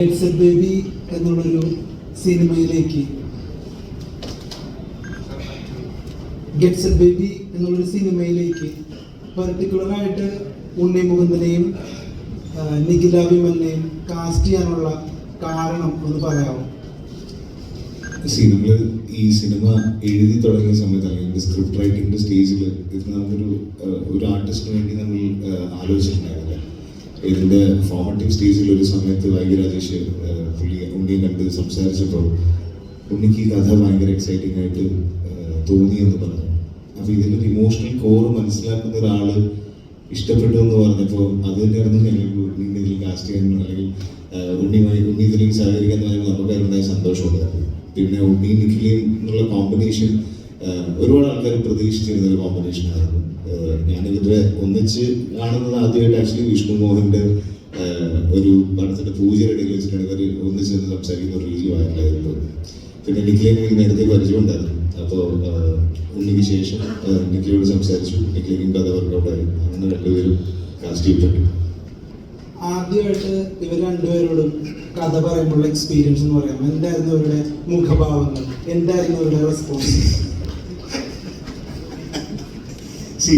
Baby എന്നുള്ളൊരു സിനിമയിലേക്ക്. Gets a baby എന്നുള്ളൊരു സിനിമയിലേക്ക്. പെർട്ടിക്കുലറായിട്ട് ഉണ്ണി മുകുന്ദനെയും നിഖില വിമലിനെയും കാസ്റ്റ് ചെയ്യാനുള്ള കാരണം ഒന്ന് പറയാമോ സിനിമ ഈ സിനിമ എഴുതി തുടങ്ങിയ സമയത്ത് അല്ലെങ്കിൽ സ്ക്രിപ്റ്റ് റൈറ്റിംഗിന്റെ സ്റ്റേജിൽ ഇത് നമുക്കൊരു ഒരു ആർട്ടിസ്റ്റിന് വേണ്ടി നമ്മൾ ആലോചിച്ചിട്ടുണ്ടായിരുന്നു ഇതിന്റെ ഫോമറ്റീവ് സ്റ്റേജിൽ ഒരു സമയത്ത് വൈകി രാജേഷ് പുള്ളി ഉണ്ണി കണ്ട് സംസാരിച്ചപ്പോൾ ഉണ്ണിക്ക് ഈ കഥ ഭയങ്കര എക്സൈറ്റിംഗ് ആയിട്ട് തോന്നിയെന്ന് തോന്നി എന്ന് പറഞ്ഞു. അപ്പൊ ഇതിലൊരു ഇമോഷണൽ കോർ മനസ്സിലാക്കുന്ന ഒരാൾ ഇഷ്ടപ്പെട്ടു എന്ന് പറഞ്ഞപ്പോൾ അത് തന്നെയായിരുന്നു ഉണ്ണി ഇതിൽ കാസ്റ്റ് ചെയ്യാൻ അല്ലെങ്കിൽ ഉണ്ണി ഉണ്ണിയുമായി ഉണ്ണി ഇതിലേക്ക് സഹകരിക്കാൻ പറയുമ്പോൾ നമുക്ക് അതിനുണ്ടായ സന്തോഷമുണ്ടായിരുന്നു പിന്നെ ഉണ്ണി നിഖിലയും എന്നുള്ള കോമ്പിനേഷൻ ഒരുപാട് ആൾക്കാർ പ്രതീക്ഷിച്ചിരുന്ന ഒരു ഞാൻ ഞാനിവരെ ഒന്നിച്ച് കാണുന്നത് ആദ്യമായിട്ട് ആക്ച്വലി വിഷ്ണു മോഹന്റെ ഒരു പടത്തിന്റെ പൂജയുടെ ഇടയിൽ വെച്ചിട്ടാണ് ഇവർ ഒന്നിച്ച് നിന്ന് സംസാരിക്കുന്ന ഒരു രീതി പിന്നെ നിഖിലിനെ എനിക്ക് നേരത്തെ പരിചയമുണ്ടായിരുന്നു അപ്പോൾ ഉണ്ണിക്ക് ശേഷം നിഖിലോട് സംസാരിച്ചു. നിഖിലേക്കും കഥ വർക്കൗട്ടായി അങ്ങനെ രണ്ടുപേരും കാസ്റ്റ് ചെയ്യപ്പെട്ടു ആദ്യമായിട്ട് ഇവർ രണ്ടുപേരോടും കഥ പറയുമ്പോഴുള്ള എക്സ്പീരിയൻസ് എന്ന് പറയാം. എന്തായിരുന്നു അവരുടെ മുഖഭാവങ്ങൾ? എന്തായിരുന്നു അവരുടെ റെസ്പോൺസ് സി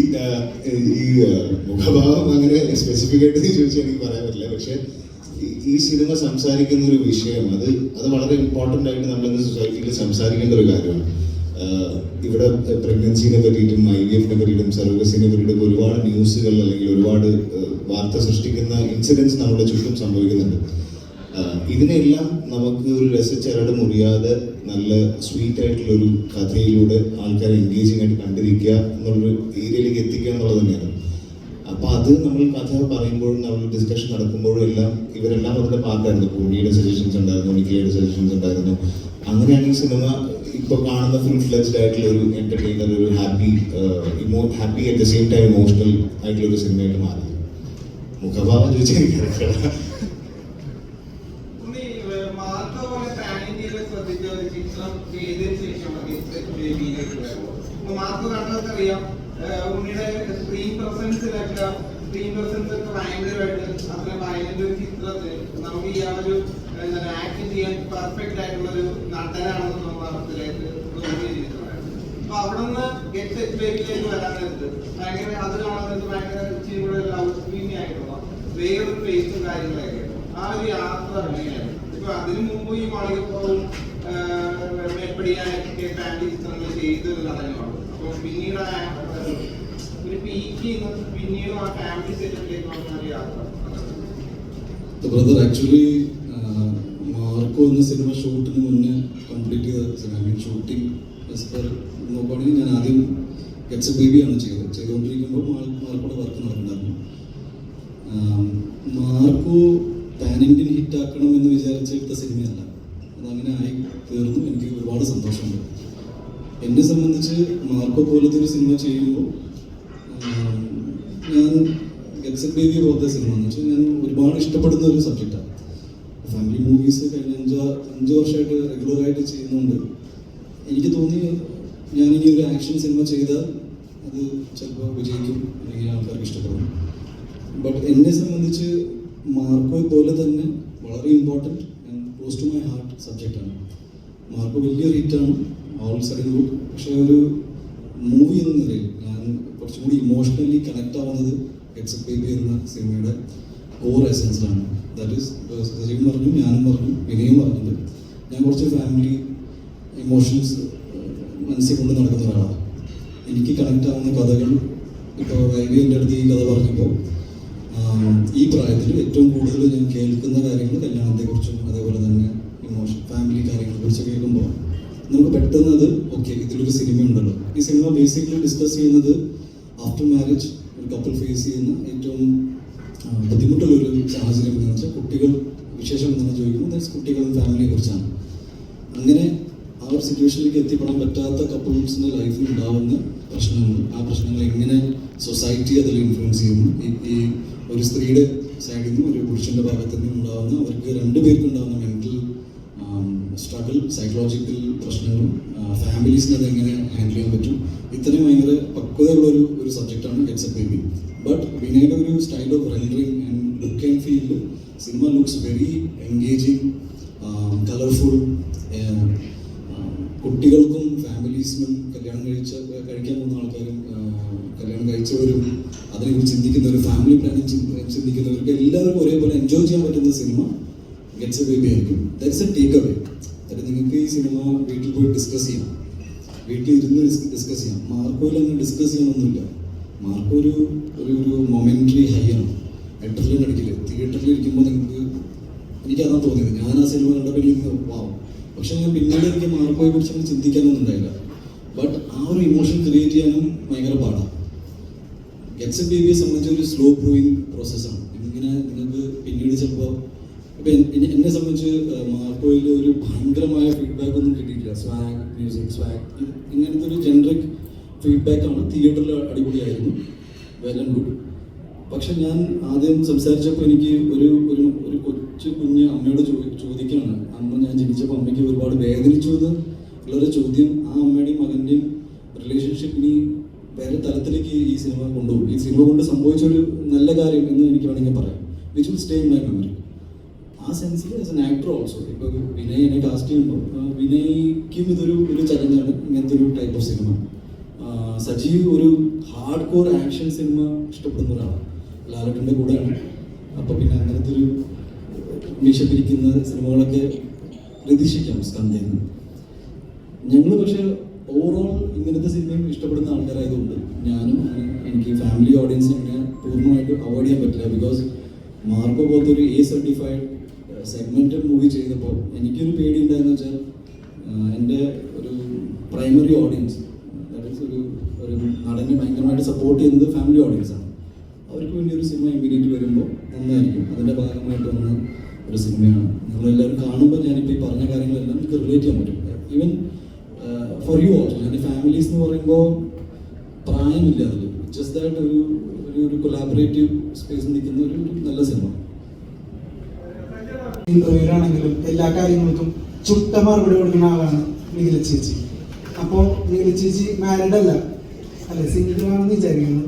ഈ uh, മുഖഭാവം അങ്ങനെ സ്പെസിഫിക് ആയിട്ട് ചോദിച്ചാൽ എനിക്ക് പറയാൻ പറ്റില്ല. പക്ഷെ ഈ- സിനിമ സംസാരിക്കുന്ന ഒരു വിഷയം അത് അത് വളരെ ഇമ്പോർട്ടന്റ് ആയിട്ട് നമ്മൾ ഇന്ന് സൊസൈറ്റിയിൽ സംസാരിക്കേണ്ട ഒരു കാര്യമാണ്. ഇവിടെ പ്രഗ്നൻസിനെ പറ്റിയിട്ടും ഐ വി എഫിനെ പറ്റിയിട്ടും സർവീസിനെ പറ്റിയിട്ടും ഒരുപാട് ന്യൂസുകൾ അല്ലെങ്കിൽ ഒരുപാട് വാർത്ത സൃഷ്ടിക്കുന്ന ഇൻസിഡൻസ് നമ്മുടെ ചുറ്റും സംഭവിക്കുന്നുണ്ട്. ഇതിനെല്ലാം നമുക്ക് ഒരു രസച്ചരട് മുറിയാതെ നല്ല സ്വീറ്റ് ആയിട്ടുള്ള ഒരു കഥയിലൂടെ ആൾക്കാരെ എൻഗേജിങ് ആയിട്ട് കണ്ടിരിക്കുക എന്നുള്ളൊരു ഏരിയയിലേക്ക് എത്തിക്കുക എന്നുള്ളത് തന്നെയാണ്. അപ്പൊ അത് നമ്മൾ കഥ പറയുമ്പോഴും നമ്മൾ ഡിസ്കഷൻ നടക്കുമ്പോഴും എല്ലാം ഇവരെല്ലാം അതിന്റെ പാർട്ടായിരുന്നു പൂണിയുടെ സജഷൻസ് ഉണ്ടായിരുന്നു മിക്കയുടെ സജഷൻസ് ഉണ്ടായിരുന്നു. അങ്ങനെയാണ് ഈ സിനിമ ഇപ്പൊ കാണുന്ന ഫുൾ ഫ്ലെസ്ഡ് ആയിട്ടുള്ള ഒരു എന്റർടൈനർ ഒരു happy happy at the same time emotional ആയിട്ടുള്ള ഒരു സിനിമയായിട്ട് മാറി. മുഖഭാവം ചോദിച്ചാൽ ഒക്കെ ഭയങ്കരമായിട്ട് വയലന്റ് ഒരു ചിത്രത്തിൽ നമുക്ക് ഇയാളൊരു എന്താണ് ആക്ട് ചെയ്യാൻ പെർഫെക്റ്റ് ആയിട്ടുള്ള ഒരു നടനാണെന്നുള്ള അർത്ഥത്തിലേക്ക് തോന്നിയിരിക്കുന്നതാണ് അപ്പൊ അവിടെ നിന്ന് ഗെറ്റ് ബേബിയിലേക്ക് വരാൻ നേരത്ത് ഭയങ്കര അത് കാണാൻ ഭയങ്കര ഇച്ചിരി കൂടെ ലവ് സ്ക്രീനി ആയിട്ടുള്ള വേറൊരു ഫേസും കാര്യങ്ങളൊക്കെ. ആ ഒരു യാത്ര എങ്ങനെയായിരുന്നു ഇപ്പൊ അതിനു മുമ്പ് ഈ മാളികപ്പുറവും മേപ്പടിയാനൊക്കെ ഫാമിലി ചിത്രങ്ങൾ ചെയ്തൊരു ഒരു നടനമാണ് അപ്പൊ പിന്നീട് ബ്രദർ ആക്ച്വലി മാർക്കോ എന്ന സിനിമ ഷൂട്ടിന് മുന്നേ കംപ്ലീറ്റ് ചെയ്ത ഐ മീൻ ഷൂട്ടിംഗ് നോക്കുകയാണെങ്കിൽ ഞാൻ ആദ്യം ഗെറ്റ്സ് എ ആണ് ചെയ്തത്. ചെയ്തുകൊണ്ടിരിക്കുമ്പോൾ മാർക്കോടെ വർക്ക് നടക്കുന്നുണ്ടായിരുന്നു മാർക്കോ പാൻ ഇന്ത്യൻ ഹിറ്റ് ആക്കണം എന്ന് വിചാരിച്ചെടുത്ത സിനിമയല്ല അതങ്ങനെ ആയി തീർന്നു. എനിക്ക് ഒരുപാട് സന്തോഷമുണ്ട്. എന്നെ സംബന്ധിച്ച് മാർക്കോ പോലത്തെ ഒരു സിനിമ ചെയ്യുമ്പോൾ ഞാൻ ഗെറ്റ്സ് എ ബേബി പോലത്തെ സിനിമ എന്ന് വെച്ചാൽ ഞാൻ ഒരുപാട് ഇഷ്ടപ്പെടുന്ന ഒരു സബ്ജക്റ്റാണ് ഫാമിലി മൂവീസ് കഴിഞ്ഞ അഞ്ച് അഞ്ച് വർഷമായിട്ട് റെഗുലറായിട്ട് ചെയ്യുന്നുണ്ട്. എനിക്ക് തോന്നി ഞാൻ ഇനി ഒരു ആക്ഷൻ സിനിമ ചെയ്താൽ അത് ചിലപ്പോൾ വിജയിക്കും അല്ലെങ്കിൽ ആൾക്കാർക്ക് ഇഷ്ടപ്പെടും. ബട്ട് എന്നെ സംബന്ധിച്ച് മാർക്കോ പോലെ തന്നെ വളരെ important and close to my heart സബ്ജക്റ്റാണ് മാർക്കോ വലിയൊരു ഹിറ്റാണ് ഓൾ സൈഡ് ഗുഡ് പക്ഷേ ഒരു മൂവി എന്ന നിലയിൽ ഞാൻ കുറച്ചും കൂടി ഇമോഷണലി കണക്ട് ആവുന്നത് ഗെറ്റ്സ് ബേബി എന്ന സിനിമയുടെ കോർ എസൻസിലാണ് ദാറ്റ് ഈസ് സജീവ് പറഞ്ഞു ഞാനും പറഞ്ഞു വിനയും പറഞ്ഞത്. ഞാൻ കുറച്ച് ഫാമിലി ഇമോഷൻസ് മനസ്സിൽ കൊണ്ട് നടക്കുന്ന ഒരാളാണ്. എനിക്ക് കണക്ട് ആവുന്ന കഥകൾ ഇപ്പോൾ വൈവി എന്റെ അടുത്ത് ഈ കഥ പറഞ്ഞപ്പോൾ ഈ പ്രായത്തിൽ ഏറ്റവും കൂടുതൽ ഞാൻ കേൾക്കുന്ന കാര്യങ്ങൾ കല്യാണത്തെക്കുറിച്ചും അതേപോലെ തന്നെ ഇമോഷൻ ഫാമിലി കാര്യങ്ങളെക്കുറിച്ച് കേൾക്കുമ്പോൾ നമുക്ക് പെട്ടെന്ന് അത് ഓക്കെ ഇതിലൊരു സിനിമ ഉണ്ടല്ലോ ഈ സിനിമ ബേസിക്കലി ഡിസ്കസ് ചെയ്യുന്നത് ആഫ്റ്റർ മാരേജ് ഒരു കപ്പിൾ ഫേസ് ചെയ്യുന്ന ഏറ്റവും ബുദ്ധിമുട്ടുള്ള ഒരു സാഹചര്യം എന്ന് വെച്ചാൽ കുട്ടികൾ വിശേഷം എന്താണ് ചോദിക്കുന്നത് ദാറ്റ്സ് കുട്ടികളും ഫാമിലിയെ കുറിച്ചാണ്. അങ്ങനെ ആ ഒരു സിറ്റുവേഷനിലേക്ക് എത്തിപ്പെടാൻ പറ്റാത്ത കപ്പിൾസിന്റെ ലൈഫിൽ ഉണ്ടാവുന്ന പ്രശ്നങ്ങൾ ആ പ്രശ്നങ്ങൾ എങ്ങനെ സൊസൈറ്റി അതിൽ ഇൻഫ്ലുവൻസ് ചെയ്യുന്നു? ഈ- ഈ ഒരു സ്ത്രീയുടെ സൈഡിൽ നിന്നും ഒരു പുരുഷന്റെ ഭാഗത്തു നിന്നും ഉണ്ടാകുന്ന അവർക്ക് രണ്ടുപേർക്കും ഉണ്ടാകുന്ന മെന്റൽ സ്ട്രഗിൾ സൈക്കോളജിക്കൽ പ്രശ്നങ്ങളും ഫാമിലീസിനെ അത് എങ്ങനെ ഹാൻഡിൽ ചെയ്യാൻ പറ്റും? ഇത്രയും ഭയങ്കര പക്വതയുള്ള ഒരു ഒരു സബ്ജക്റ്റാണ് ഗെറ്റ്സ് എ ബേബി ബട്ട് വിനയുടെ ഒരു style of rendering and look and feel cinema looks very engaging colourful കുട്ടികൾക്കും ഫാമിലീസിനും കല്യാണം കഴിച്ച കഴിക്കാൻ പോകുന്ന ആൾക്കാരും കല്യാണം കഴിച്ചവരും അതിനെക്കുറിച്ച് ചിന്തിക്കുന്നവരും ഫാമിലി പ്ലാനിങ് ചിന്തിക്കുന്നവർക്ക് എല്ലാവർക്കും ഒരേപോലെ എൻജോയ് ചെയ്യാൻ പറ്റുന്ന സിനിമ ഗെറ്റ്സ് എ ബേബി ആയിരിക്കും. ദാറ്റ്സ് എ ടേക്ക് അവേ അതായത് നിങ്ങൾക്ക് ഈ സിനിമ വീട്ടിൽ പോയി ഡിസ്കസ് ചെയ്യാം. വീട്ടിൽ ഇരുന്ന് ഡിസ്കസ് ചെയ്യാം. മാർക്കോയിൽ അങ്ങനെ ഡിസ്കസ് ചെയ്യണമെന്നില്ല മാർക്കോ ഒരു ഒരു ഒരു മൊമെന്ററി ഹൈ ആണ്. തിയേറ്ററിൽ കടിക്കില്ല തിയേറ്ററിൽ ഇരിക്കുമ്പോൾ നിങ്ങൾക്ക് എനിക്കതാണ് തോന്നിയത്. ഞാൻ ആ സിനിമ കണ്ടപ്പോൾ എനിക്ക് വാവ് പക്ഷെ ഞാൻ പിന്നീട് എനിക്ക് മാർക്കോയെ കുറിച്ച് അങ്ങനെ ചിന്തിക്കാനൊന്നും ഉണ്ടായില്ല. ബട്ട് ആ ഒരു ഇമോഷൻ ക്രിയേറ്റ് ചെയ്യാനും ഭയങ്കര പാടാണ് ഗെറ്റ്സ് ബേബിയെ സംബന്ധിച്ച് ഒരു സ്ലോ ഗ്രോയിങ് പ്രോസസ്സാണ് ഇങ്ങനെ നിങ്ങൾക്ക് പിന്നീട് ചിലപ്പോൾ ഇപ്പം എന്നെ സംബന്ധിച്ച് മാർക്കോയിൽ ഒരു ഭയങ്കരമായ ഫീഡ്ബാക്ക് ഒന്നും കിട്ടിയിട്ടില്ല. സ്വാഗ് മ്യൂസിക് സ്വാഗ് ഇങ്ങനത്തെ ഒരു ജനറിക് ഫീഡ്ബാക്കാണ് തിയേറ്ററിൽ അടിപൊളിയായിരുന്നു. വെൽ ഗുഡ് പക്ഷെ ഞാൻ ആദ്യം സംസാരിച്ചപ്പോൾ എനിക്ക് ഒരു ഒരു ഒരു കൊച്ചു കുഞ്ഞ് അമ്മയോട് ചോദിക്കുകയാണ് അന്ന് ഞാൻ ജനിച്ചപ്പോൾ അമ്മയ്ക്ക് ഒരുപാട് വേദനിച്ചു എന്ന് ഉള്ളൊരു ചോദ്യം. ആ അമ്മയുടെയും മകന്റെയും റിലേഷൻഷിപ്പിനെ വേറെ തലത്തിലേക്ക് ഈ സിനിമ കൊണ്ടുപോകും. ഈ സിനിമ കൊണ്ട് സംഭവിച്ച ഒരു നല്ല കാര്യം എന്ന് എനിക്ക് വേണമെങ്കിൽ പറയാം. Which will stay in my memory ആ സെൻസിൽ ആസ് എൻ ആക്ടർ ഓൾസോ ഇപ്പോൾ വിനയ് എന്നെ കാസ്റ്റ് ചെയ്യുമ്പോൾ വിനയ്ക്കും ഇതൊരു ഒരു ചലഞ്ചാണ് ഇങ്ങനത്തെ ഒരു ടൈപ്പ് ഓഫ് സിനിമ സജീവ് ഒരു ഹാർഡ് കോർ ആക്ഷൻ സിനിമ ഇഷ്ടപ്പെടുന്ന ഒരാളാണ്. ലാലട്ടിന്റെ കൂടെയാണ്. അപ്പോൾ പിന്നെ അങ്ങനത്തെ ഒരു മീശ സിനിമകളൊക്കെ പ്രതീക്ഷിക്കാം സ്കന്ധയിൽ ഞങ്ങൾ പക്ഷേ ഓവറോൾ ഇങ്ങനത്തെ സിനിമയും ഇഷ്ടപ്പെടുന്ന ആൾക്കാരായതുകൊണ്ട് ഞാനും എനിക്ക് ഫാമിലി ഓഡിയൻസിനെ പൂർണമായിട്ട് അവോയ്ഡ് ചെയ്യാൻ പറ്റില്ല. ബിക്കോസ് മാർക്കോ പോലത്തെ ഒരു എ സർട്ടിഫൈഡ് സെഗ്മെന്റഡ് മൂവി ചെയ്തപ്പോൾ എനിക്കൊരു പേടി ഉണ്ടായെന്ന് വെച്ചാൽ എന്റെ ഒരു പ്രൈമറി ഓഡിയൻസ് ദാറ്റ് ഈസ് ഒരു ഒരു നടനെ ഭയങ്കരമായിട്ട് സപ്പോർട്ട് ചെയ്യുന്നത് ഫാമിലി ഓഡിയൻസ് ആണ്. അവർക്ക് വേണ്ടി ഒരു സിനിമ ഇമ്മീഡിയറ്റ് വരുമ്പോൾ നന്നായിരിക്കും. അതിന്റെ ഭാഗമായിട്ട് വന്ന ഒരു സിനിമയാണ് നിങ്ങളെല്ലാവരും കാണുമ്പോൾ ഞാനിപ്പോൾ ഈ പറഞ്ഞ കാര്യങ്ങളെല്ലാം എനിക്ക് റിലേറ്റ് ചെയ്യാൻ പറ്റും ഈവൻ ഫോർ യു ഓൾസോ ഞാൻ ഫാമിലീസ് എന്ന് പറയുമ്പോൾ പ്രായമില്ല അതിൽ ജസ്റ്റ് ദാറ്റ് ഒരു ഒരു ഒരു കൊലാബറേറ്റീവ് സ്പേസ് നിൽക്കുന്ന ഒരു ഒരു നല്ല സിനിമ ഇന്റർവ്യൂലാണെങ്കിലും എല്ലാ കാര്യങ്ങൾക്കും ചുട്ട മറുപടി കൊടുക്കുന്ന ആളാണ് നിഖില ചേച്ചി. അപ്പോൾ നിഖില ചേച്ചി മാരിഡ് അല്ല. അല്ലെ? സിംഗിൾ ആണെന്ന് വിചാരിക്കുന്നു.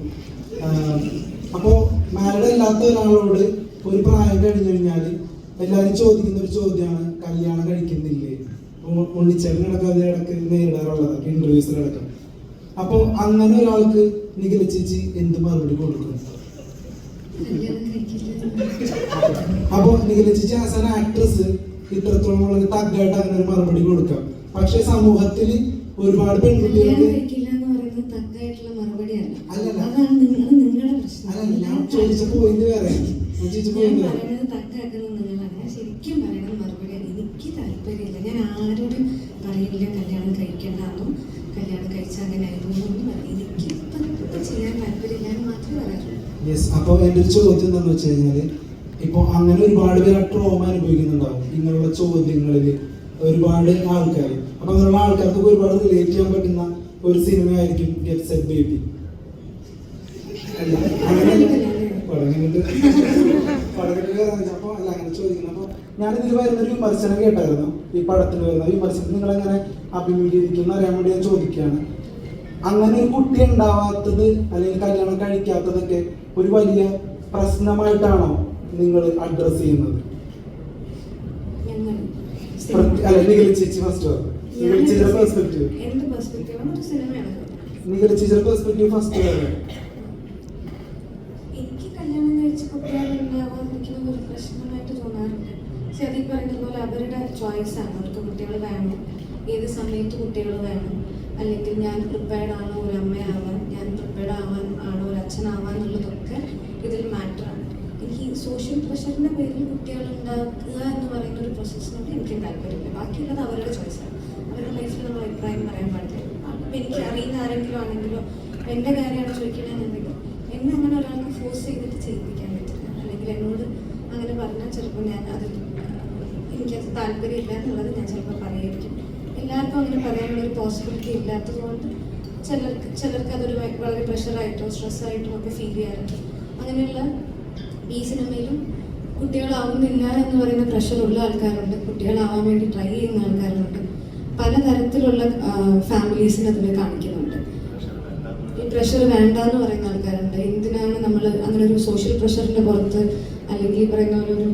അപ്പോൾ മാരിഡ് അല്ലാത്ത ഒരാളോട് ഒരു പ്രായം കഴിഞ്ഞു കഴിഞ്ഞാൽ എല്ലാവരും ചോദിക്കുന്ന ഒരു ചോദ്യമാണ് കല്യാണം കഴിക്കുന്നില്ലേ? ഉ- ഉണ്ണിച്ചേട്ടനടക്കം അത് ഇടയ്ക്ക് നേരിടാറുള്ളത് ഇന്റർവ്യൂസിലടക്കം അപ്പോൾ അങ്ങനെ ഒരാൾക്ക് നിഖില ചേച്ചി എന്ത് മറുപടി കൊടുക്കും? അപ്പോൾ നിഖില ചേച്ചി ആസ് ആൻ ആക്ട്രസ് ഇത്രത്തോളം വളരെ തഗ്ഗായിട്ട് അങ്ങനെ ഒരു മറുപടി കൊടുക്കാം. പക്ഷെ സമൂഹത്തിൽ ഒരുപാട് പെൺകുട്ടികൾക്ക് അല്ലല്ല. അല്ല ഞാൻ ചോദിച്ച പോയിന്റ് ഞാൻ ഞാൻ പോയിന്റ് വേറെ. ഞാൻ ശരിക്കും പറയണം മറുപടിയാണ് എനിക്ക് താല്പര്യമില്ല. ഞാൻ ആരോടും പറയില്ല കല്യാണം കഴിക്കേണ്ടെന്നും കല്യാണം കഴിച്ച അങ്ങനെ ആയിരുന്നു എനിക്ക് ഇപ്പം ചെയ്യാൻ താല്പര്യമില്ല എന്ന് മാത്രമേ പറയാറുള്ളൂ. അപ്പോൾ എന്റെ ഒരു ചോദ്യം എന്താണെന്ന് വെച്ച് കഴിഞ്ഞാൽ ഇപ്പോൾ അങ്ങനെ ഒരുപാട് പേര് ട്രോമ അനുഭവിക്കുന്നുണ്ടാവും. ഇങ്ങനെയുള്ള ചോദ്യങ്ങളിൽ ഒരുപാട് ആൾക്കാർ അപ്പൊ അങ്ങനെയുള്ള ആൾക്കാർക്ക് ഒരുപാട് റിലേറ്റ് ചെയ്യാൻ പറ്റുന്ന ഒരു സിനിമയായിരിക്കും ഗെറ്റ് സെറ്റ് ബേബി അപ്പോൾ അല്ല അങ്ങനെ ചോദിക്കുന്നു. ഞാനിതിൽ വരുന്ന ഒരു വിമർശനം കേട്ടായിരുന്നു. ഈ പടത്തിൽ വരുന്ന വിമർശനം നിങ്ങൾ എങ്ങനെ അഭിമുഖീകരിക്കുന്ന അറിയാൻ വേണ്ടി ഞാൻ ചോദിക്കുകയാണ്. അങ്ങനെ ഒരു കുട്ടി ഉണ്ടാവാത്തത് അല്ലെങ്കിൽ കല്യാണം കഴിക്കാത്തതൊക്കെ ഒരു വലിയ പ്രശ്നമായിട്ടാണോ നിങ്ങൾ അഡ്രസ് ചെയ്യുന്നത്? അല്ല ചേച്ചി ഫസ്റ്റ് ചേച്ചിയുടെ പെർസ്പെക്റ്റീവ് ചേച്ചിയുടെ പെർസ്പെക്റ്റീവ് ഫസ്റ്റ് എനിക്ക് കല്യാണം കഴിച്ച് കുട്ടികളുണ്ടാവാതിരിക്കുന്നത് ഒരു പ്രശ്നമായിട്ട് പക്ഷെ അവരുടെ ചോയ്സ് ആണ്. അവർക്ക് കുട്ടികൾ വേണം. ഏത് സമയത്ത് കുട്ടികൾ വേണം. അല്ലെങ്കിൽ ഞാൻ പ്രിപ്പയർഡ് ആണോ ഒരു അമ്മയാവാൻ ഞാൻ പ്രിപ്പയർഡ് ആവാൻ ആണോ ഒരു അച്ഛനാവാൻ എന്നുള്ളതൊക്കെ ഇതിൽ മാറ്ററാണ് എനിക്ക് സോഷ്യൽ പ്രഷറിന്റെ പേരിൽ കുട്ടികൾ ഉണ്ടാക്കുക എന്ന് പറയുന്ന ഒരു പ്രോസസ്സിനോട് എനിക്ക് താല്പര്യമില്ല. ബാക്കിയുള്ളത് അവരുടെ ചോയ്സാണ് അവരുടെ ലൈഫിൽ നമ്മൾ അഭിപ്രായം പറയാൻ പാടില്ല. അപ്പം എനിക്ക് അറിയുന്ന ആരെങ്കിലും ആണെങ്കിലോ എന്റെ കാര്യമാണ് ചോദിക്കണമെന്നുണ്ടെങ്കിൽ എന്നെ അങ്ങനെ ഒരാൾക്ക് ഫോഴ്സ് ചെയ്തിട്ട് ചെയ്യിപ്പിക്കാൻ പറ്റില്ല. അല്ലെങ്കിൽ എന്നോട് അങ്ങനെ പറഞ്ഞാൽ ചിലപ്പോൾ ഞാൻ അതിൽ എനിക്കത് താല്പര്യമില്ല എന്നുള്ളത് ഞാൻ ചിലപ്പോൾ പറയായിരിക്കും. എല്ലാവർക്കും അങ്ങനെ പറയാനുള്ള ഒരു പോസിബിലിറ്റി ഇല്ലാത്തത് കൊണ്ട് ചിലർക്ക് ചിലർക്ക് അതൊരു വളരെ പ്രഷറായിട്ടോ സ്ട്രെസ്സായിട്ടോ ഒക്കെ ഫീൽ ചെയ്യാറുണ്ട്. അങ്ങനെയുള്ള ഈ സിനിമയിലും കുട്ടികളാവുന്നില്ല എന്ന് പറയുന്ന പ്രഷറുള്ള ആൾക്കാരുണ്ട്. കുട്ടികളാവാൻ വേണ്ടി ട്രൈ ചെയ്യുന്ന ആൾക്കാരുണ്ട്. പലതരത്തിലുള്ള ഫാമിലീസിനെ അതിൽ കാണിക്കുന്നുണ്ട്. ഈ പ്രഷർ വേണ്ട എന്ന് പറയുന്ന ആൾക്കാരുണ്ട്. എന്തിനാണ് നമ്മൾ അങ്ങനെ ഒരു സോഷ്യൽ പ്രഷറിന്റെ പുറത്ത് അല്ലെങ്കിൽ ഈ പറയുന്ന ഒരു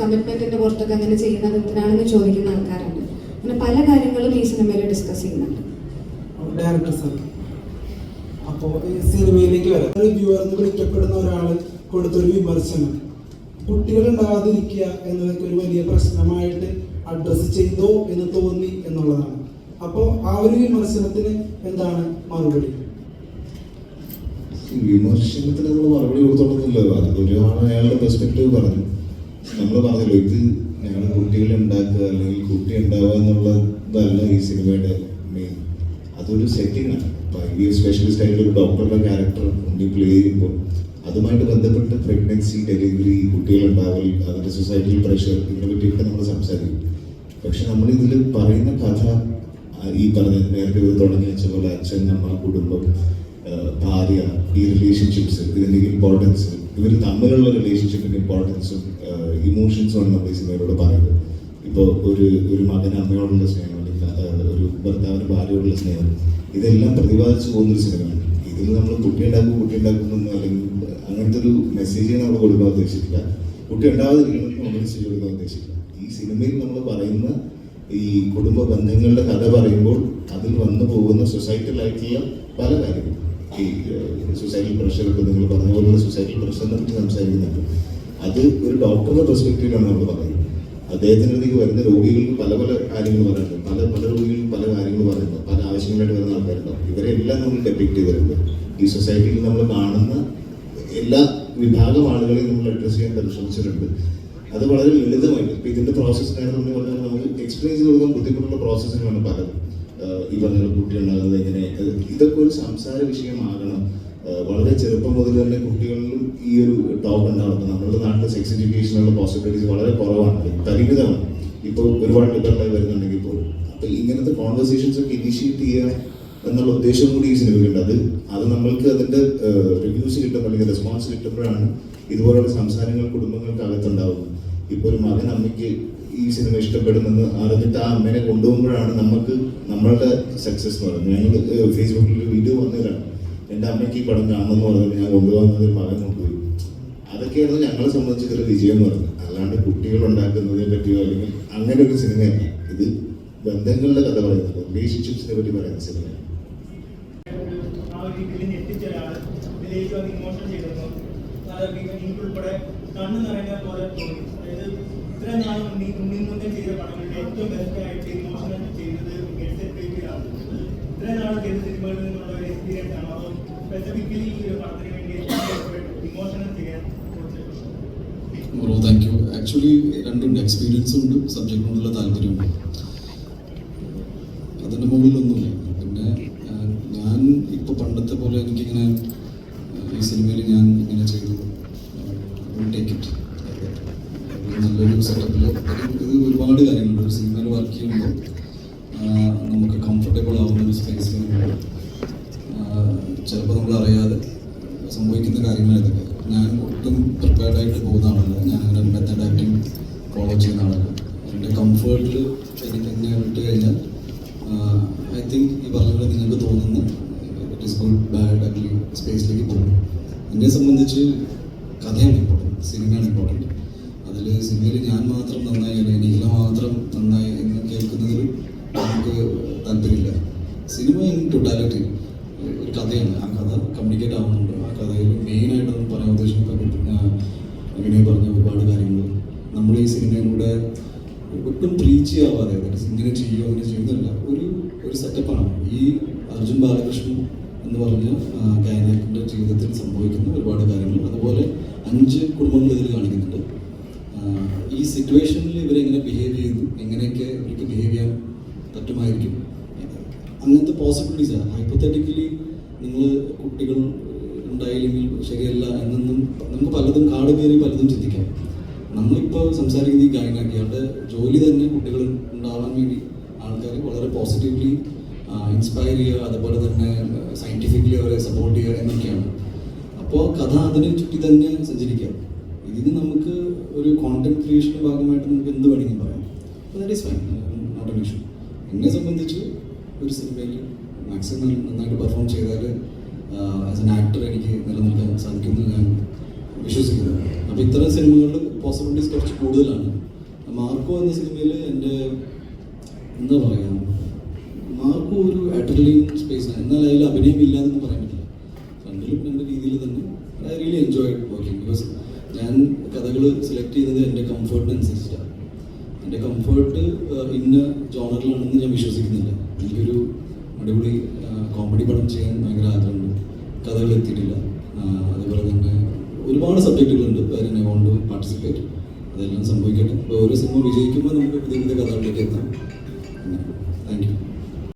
കമ്മിറ്റ്മെന്റിന്റെ പുറത്തൊക്കെ അങ്ങനെ ചെയ്യുന്നത് എന്തിനാണെന്ന് ചോദിക്കുന്ന ആൾക്കാരുണ്ട്. അങ്ങനെ പല കാര്യങ്ങളും ഈ സിനിമയിൽ ഡിസ്കസ് ചെയ്യുന്നുണ്ട്. അപ്പോൾ ഈ സിനിമയിലേക്ക് വരാം. ഒരു എന്ന് വിളിക്കപ്പെടുന്ന ഒരാൾ കൊടുത്തൊരു വിമർശനം. കുട്ടികൾ ഉണ്ടാകാതിരിക്കുക എന്നതൊക്കെ ഒരു വലിയ പ്രശ്നമായിട്ട് അഡ്രസ്സ് ചെയ്തോ എന്ന് തോന്നി എന്നുള്ളതാണ്. അപ്പോൾ ആ ഒരു വിമർശനത്തിന് എന്താണ് മറുപടി? വിമർശനത്തിന് നമ്മൾ മറുപടി ഒരാൾ അയാളുടെ പെർസ്പെക്റ്റീവ് പറഞ്ഞു. നമ്മൾ പറഞ്ഞല്ലോ ഇത് ഞങ്ങൾ കുട്ടികളെ ഉണ്ടാക്കുക അല്ലെങ്കിൽ കുട്ടി ഉണ്ടാവുക എന്നുള്ളതല്ല ഈ സിനിമയുടെ മെയിൻ അതൊരു സെറ്റിംഗ് ആണ്. സ്പെഷ്യലിസ്റ്റ് ആയിട്ടുള്ള ഒരു ഡോക്ടറുടെ ക്യാരക്ടർ ഉണ്ണി പ്ലേ ചെയ്യുമ്പോൾ അതുമായിട്ട് ബന്ധപ്പെട്ട് പ്രഗ്നൻസി ഡെലിവറി കുട്ടികളുണ്ടാവൽ അതിന്റെ സൊസൈറ്റിയിൽ പ്രഷർ ഇതിനെ പറ്റിയൊക്കെ നമ്മൾ സംസാരിക്കും. പക്ഷെ നമ്മൾ ഇതിൽ പറയുന്ന കഥ ഈ പറഞ്ഞ നേരത്തെ ഒരു തുടങ്ങി വെച്ച പോലെ അച്ഛൻ അമ്മ കുടുംബം ഭാര്യ ഈ റിലേഷൻഷിപ്സ് ഇതിന്റെ ഇമ്പോർട്ടൻസ് ഇവർ തമ്മിലുള്ള റിലേഷൻഷിപ്പിന്റെ ഇമ്പോർട്ടൻസും ഇമോഷൻസും ആണ് നമ്മൾ സിനിമയിലൂടെ പറയുന്നത്. ഇപ്പോൾ ഒരു ഒരു മകൻ അമ്മയോടുള്ള സ്നേഹം അല്ലെങ്കിൽ ഒരു ഭർത്താവിന് ഭാര്യയോടുള്ള സ്നേഹം ഇതെല്ലാം പ്രതിപാദിച്ചു പോകുന്നൊരു സിനിമയാണ്. ഇതിൽ നമ്മൾ കുട്ടി ഉണ്ടാക്കും കുട്ടി ഉണ്ടാക്കുന്നൊന്നും അല്ലെങ്കിൽ അങ്ങനത്തെ ഒരു മെസ്സേജ് നമ്മൾ കൊടുക്കാൻ ഉദ്ദേശിച്ചില്ല കുട്ടി ഉണ്ടാവാതിരിക്കണമെന്ന് നമ്മൾ മെസ്സേജ് കൊടുക്കാൻ ഉദ്ദേശിക്കില്ല ഈ സിനിമയിൽ നമ്മൾ പറയുന്ന ഈ കുടുംബ ബന്ധങ്ങളുടെ കഥ പറയുമ്പോൾ അതിൽ വന്നു പോകുന്ന സൊസൈറ്റലായിട്ടുള്ള പല കാര്യങ്ങളും. ഈ സൊസൈറ്റി പ്രഷർ ഒക്കെ നിങ്ങൾ പറഞ്ഞ പോലുള്ള സൊസൈറ്റൽ പ്രഷറിനെ പറ്റി സംസാരിക്കുന്നുണ്ട്. അത് ഒരു ഡോക്ടറുടെ പെർസ്പെക്റ്റീവിലാണ് നമ്മൾ പറയുന്നത്. അദ്ദേഹത്തിന്റെ വരുന്ന രോഗികൾക്ക് പല പല കാര്യങ്ങൾ പറയുന്നുണ്ട് പല പല പറയുന്നു ആവശ്യങ്ങളായിട്ട് വരുന്ന ആൾക്കാരുണ്ടാവും ഇവരെല്ലാം നമ്മൾ ഡെപ്പിക്ട് ചെയ്തിട്ടുണ്ട്. ഈ സൊസൈറ്റിയിൽ നമ്മൾ കാണുന്ന എല്ലാ വിഭാഗം ആളുകളെയും നമ്മൾ അഡ്രസ് ചെയ്യാൻ പരിശ്രമിച്ചിട്ടുണ്ട്. അത് വളരെ ലളിതമായിട്ട് ഇപ്പൊ ഇതിന്റെ പ്രോസസ്സ് നമ്മൾ പറഞ്ഞാൽ നമുക്ക് എക്സ്പ്ലെയിൻ കൊടുക്കാൻ ബുദ്ധിമുട്ടുള്ള പ്രോസസ്സിനാണ് പലതും. ഈ പറഞ്ഞ കുട്ടി ഉണ്ടാകുന്നത് എങ്ങനെ ഇതൊക്കെ ഒരു സംസാര വിഷയമാകണം. വളരെ ചെറുപ്പം മുതൽ തന്നെ കുട്ടികളിലും ഈ ഒരു ടോക്ക് ഉണ്ടാകുന്നത് നമ്മുടെ നാട്ടിൽ സെക്സ് എഡ്യൂക്കേഷനുള്ള പോസിബിലിറ്റീസ് വളരെ കുറവാണ്. പരിമിതമാണ്. ഇപ്പോൾ ഒരുപാട് ലിബറലായി വരുന്നുണ്ടെങ്കിൽ പോലും. അപ്പൊ ഇങ്ങനത്തെ കോൺവെർസേഷൻസ് ഒക്കെ ഇനീഷ്യേറ്റ് ചെയ്യുക എന്നുള്ള ഉദ്ദേശം കൂടി ഈ സിനിമയ്ക്കുണ്ട്. അത് അത് നമ്മൾക്ക് അതിന്റെ റിവ്യൂസ് കിട്ടുമ്പോൾ അല്ലെങ്കിൽ റെസ്പോൺസ് കിട്ടുമ്പോഴാണ് ഇതുപോലുള്ള സംസാരങ്ങൾ കുടുംബങ്ങൾക്ക് അകത്തുണ്ടാവുന്നത് ഇപ്പോൾ ഒരു മകൻ അമ്മയ്ക്ക് ഈ സിനിമ ഇഷ്ടപ്പെടുമെന്ന് അറിഞ്ഞിട്ട് ആ അമ്മേനെ കൊണ്ടുപോകുമ്പോഴാണ് നമുക്ക് നമ്മളുടെ സക്സസ് എന്ന് പറയുന്നത്. ഞങ്ങൾ ഫേസ്ബുക്കിൽ ഒരു വീഡിയോ വന്നതാണ്. എന്റെ അമ്മയ്ക്ക് ഈ പടം കാണണമെന്ന് പറഞ്ഞിട്ട് ഞാൻ കൊണ്ടുപോകുന്നത് ഒരു മകൻ കൊണ്ടുപോയി. അതൊക്കെയായിരുന്നു ഞങ്ങളെ സംബന്ധിച്ച് ഇതൊരു വിജയം എന്ന് പറയുന്നത്. അല്ലാണ്ട് കുട്ടികൾ ഉണ്ടാക്കുന്നതിനെ പറ്റിയോ അല്ലെങ്കിൽ അങ്ങനെ ഒരു സിനിമയല്ല. ഇത് ബന്ധങ്ങളുടെ കഥ പറയുന്നത് റിലേഷൻഷിപ്സിനെ പറ്റി പറയുന്ന സിനിമയാണ് കണ്ണു നിറഞ്ഞ പോലെ തോന്നി. അതായത് ഇത്ര നാൾ ഉണ്ണി ഉണ്ണി മുന്നേ ചെയ്ത പടങ്ങളിൽ ഏറ്റവും ബെസ്റ്റ് ആയിട്ട് ഇമോഷണൽ ചെയ്തത് ഗെറ്റ് ബേബിയാണ് ഇത്ര നാൾ ചെയ്ത സിനിമകളിൽ നിന്നുള്ള ഒരു എക്സ്പീരിയൻസ് ആണ്. അതോ സ്പെസിഫിക്കലി ഈ ഒരു പടത്തിന് വേണ്ടി ഇമോഷണൽ ചെയ്യാൻ കുറച്ച് ബ്രോ താങ്ക് യു ആക്ച്വലി രണ്ടുണ്ട്. എക്സ്പീരിയൻസും ഉണ്ട് സബ്ജക്റ്റിനോടുള്ള താല്പര്യമുണ്ട്. അതിന്റെ മുകളിലൊന്നുമില്ല പിന്നെ ഞാൻ ഇപ്പോൾ പണ്ടത്തെ പോലെ എനിക്കിങ്ങനെ ഈ സിനിമയിൽ ഞാൻ ഇങ്ങനെ ചെയ്തു. എന്നെ സംബന്ധിച്ച് കഥയാണ് ഇമ്പോർട്ടന്റ് സിനിമയാണ് ഇമ്പോർട്ടന്റ് അതിൽ സിനിമയിൽ ഞാൻ മാത്രം നന്നായി അല്ലെങ്കിൽ നിഖില മാത്രം നന്നായി എന്ന് കേൾക്കുന്നതിൽ നമുക്ക് താല്പര്യമില്ല. സിനിമ ഇൻ ടോട്ടാലിറ്റി ഒരു കഥയാണ്. ആ കഥ കമ്മ്യൂണിക്കേറ്റ് ആവുന്നുണ്ട്. ആ കഥയിൽ മെയിനായിട്ടൊന്നും പറയാൻ ഉദ്ദേശിക്കുന്ന വിനയ പറഞ്ഞ ഒരുപാട് കാര്യങ്ങൾ നമ്മൾ ഈ സിനിമയിലൂടെ ഒട്ടും പ്രീച്ച് ചെയ്യാവാതെ ഇങ്ങനെ ചെയ്യുമോ അങ്ങനെ ചെയ്യുന്നില്ല ഒരു ഒരു സെറ്റപ്പാണ് ഈ അർജുൻ ബാലകൃഷ്ണൻ എന്ന് പറഞ്ഞ ഗായനാക്കിന്റെ ജീവിതത്തിൽ സംഭവിക്കുന്ന ഒരുപാട് കാര്യങ്ങൾ. അതുപോലെ അഞ്ച് കുടുംബങ്ങൾ ഇതിൽ കാണിക്കുന്നുണ്ട്. ഈ സിറ്റുവേഷനിൽ ഇവരെങ്ങനെ ബിഹേവ് ചെയ്തു എങ്ങനെയൊക്കെ ഇവർക്ക് ബിഹേവ് ചെയ്യാൻ പറ്റുമായിരിക്കും? അങ്ങനത്തെ പോസിബിലിറ്റീസ് ഹൈപ്പത്തറ്റിക്കലി നിങ്ങൾ കുട്ടികൾ ഉണ്ടായില്ലെങ്കിൽ ശരിയല്ല എന്നൊന്നും നമുക്ക് പലതും കാട് കയറി പലതും ചിന്തിക്കാം. നമ്മളിപ്പോൾ സംസാരിക്കുന്ന ഈ ഗായനാക്കിയാളുടെ ജോലി തന്നെ കുട്ടികൾ ഉണ്ടാവാൻ വേണ്ടി ആൾക്കാർ വളരെ പോസിറ്റീവ്ലി ഇൻസ്പയർ ചെയ്യുക അതുപോലെ തന്നെ സയന്റിഫിക്കലി അവരെ സപ്പോർട്ട് ചെയ്യുക എന്നൊക്കെയാണ് അപ്പോൾ കഥ അതിനെ ചുറ്റി തന്നെ സഞ്ചരിക്കാം. ഇതിന് നമുക്ക് ഒരു കോണ്ടന്റ് ക്രിയേഷന്റെ ഭാഗമായിട്ട് നമുക്ക് എന്ത് വേണമെങ്കിലും പറയാം. That is fine not an issue എന്നെ സംബന്ധിച്ച് ഒരു സിനിമയിൽ മാക്സിമം നന്നായിട്ട് പെർഫോം ചെയ്താൽ ആസ് എൻ ആക്ടർ എനിക്ക് നിലനിൽക്കാൻ സാധിക്കുമെന്ന് ഞാൻ വിശ്വസിക്കുന്നു. അപ്പോൾ ഇത്തരം സിനിമകളിൽ പോസിബിലിറ്റീസ് കുറച്ച് കൂടുതലാണ്. മാർക്കോ എന്ന സിനിമയിൽ എന്റെ എന്താ പറയുക മാർക്കോ ഒരു അഡ്രലിൻ സ്പേസാണ് എന്നാൽ അതിൽ അഭിനയം എന്ന് പറയാൻ പറ്റില്ല. രണ്ടിലും രണ്ട് രീതിയിൽ തന്നെ I really enjoy working because ഞാൻ കഥകൾ സെലക്ട് ചെയ്യുന്നത് എന്റെ കംഫർട്ടിനനുസരിച്ചിട്ടാണ് എന്റെ കംഫർട്ട് ഇന്ന ജോണറിലാണെന്ന് ഞാൻ വിശ്വസിക്കുന്നില്ല. എനിക്കൊരു അടിപൊളി കോമഡി പടം ചെയ്യാൻ ഭയങ്കര ആഗ്രഹമുണ്ട്. കഥകൾ എത്തിയിട്ടില്ല. അതുപോലെ തന്നെ ഒരുപാട് സബ്ജക്റ്റുകളുണ്ട് വേറെ ഐ കൊണ്ട് പാർട്ടിസിപ്പേറ്റ് അതെല്ലാം സംഭവിക്കട്ടെ. ഓരോ സിനിമ വിജയിക്കുമ്പോൾ നമുക്ക് പുതിയ പുതിയ കഥകളിലേക്ക് എത്താം.